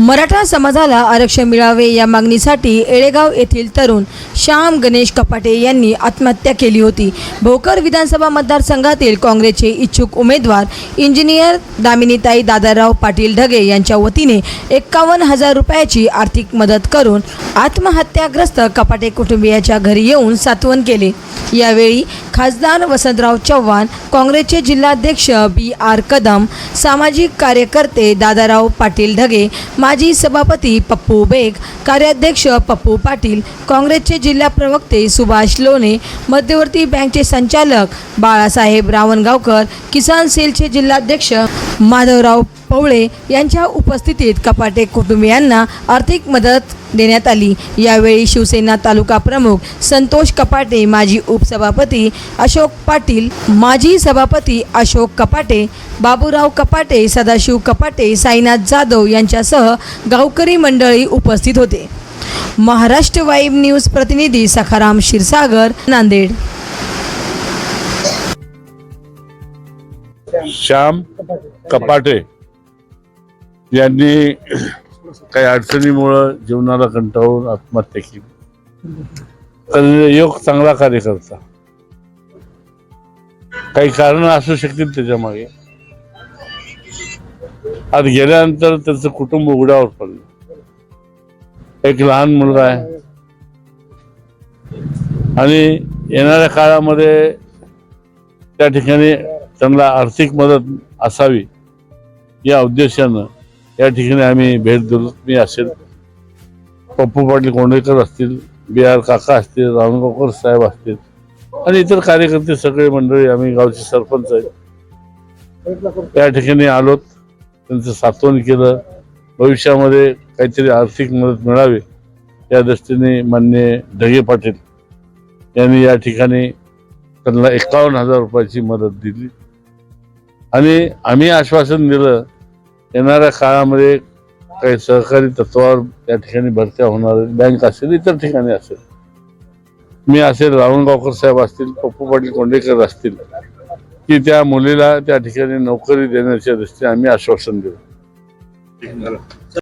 मराठा समाजाला आरक्षण मिळावे या मागणीसाठी एळेगाव येथील तरुण श्याम गणेश कपाटे यांनी आत्महत्या केली होती. भोकर विधानसभा मतदारसंघातील काँग्रेसचे इच्छुक उमेदवार इंजिनियर दामिनीताई दादाराव पाटील ढगे यांच्या वतीने एक्कावन्न हजार रुपयाची आर्थिक मदत करून आत्महत्याग्रस्त कपाटे कुटुंबियाच्या घरी येऊन सात्वन केले. यावेळी खासदार वसंतराव चव्हाण काँग्रेसचे जिल्हाध्यक्ष बी आर कदम सामाजिक कार्यकर्ते दादाराव पाटील ढगे माजी सभापती पप्पू बेग कार्याध्यक्ष पप्पू पाटील काँग्रेसचे जिल्हा प्रवक्ते सुभाष लोणे मध्यवर्ती बँकचे संचालक बाळासाहेब रावणगावकर किसान सेलचे जिल्हाध्यक्ष माधवराव पवळे यांच्या उपस्थितीत कपाटे कुटुंबियांना आर्थिक मदत देण्यात आली. यावेळी शिवसेना तालुका प्रमुख संतोष कपाटे माजी उपसभापती अशोक पाटील माजी सभापती अशोक कपाटे बाबूराव कपाटे सदाशिव कपाटे साईनाथ जाधव यांच्यासह गावकरी मंडळी उपस्थित होते. महाराष्ट्र वाईब न्यूज प्रतिनिधी सखाराम क्षीरसागर नांदेड. श्याम कपाटे यांनी काही अडचणीमुळं जीवनाला कंटाळून आत्महत्या केली. तर योग चांगला कार्यकर्ता काही कारण असू शकतील त्याच्यामागे आज गेल्यानंतर त्याचं कुटुंब उघड्यावर पडलं. एक लहान मुलगा आहे. आणि येणाऱ्या काळामध्ये त्या ठिकाणी त्यांना आर्थिक मदत असावी या उद्देशानं या ठिकाणी आम्ही भेट दिलो मी असेल पप्पू पाटील कोंडेकर असतील बी आर काका असतील रामगावकर साहेब असतील आणि इतर कार्यकर्ते सगळे मंडळी आम्ही गावचे सरपंच आहेत. त्या ठिकाणी आलोत. त्यांचं सात्वन केलं. भविष्यामध्ये काहीतरी आर्थिक मदत मिळावी या दृष्टीने मान्य ढगे पाटील यांनी या ठिकाणी त्यांना एकावन्न हजार रुपयाची मदत दिली. आणि आम्ही आश्वासन दिलं येणाऱ्या काळामध्ये काही सहकारी तत्वावर त्या ठिकाणी भरत्या होणार आहेत. बँक असेल इतर ठिकाणी असेल. मी असेल रावणगावकर साहेब असतील पप्पू पाटील कोंडेकर असतील की त्या मुलीला त्या ठिकाणी नोकरी देण्याच्या दृष्टीने आम्ही आश्वासन देऊ.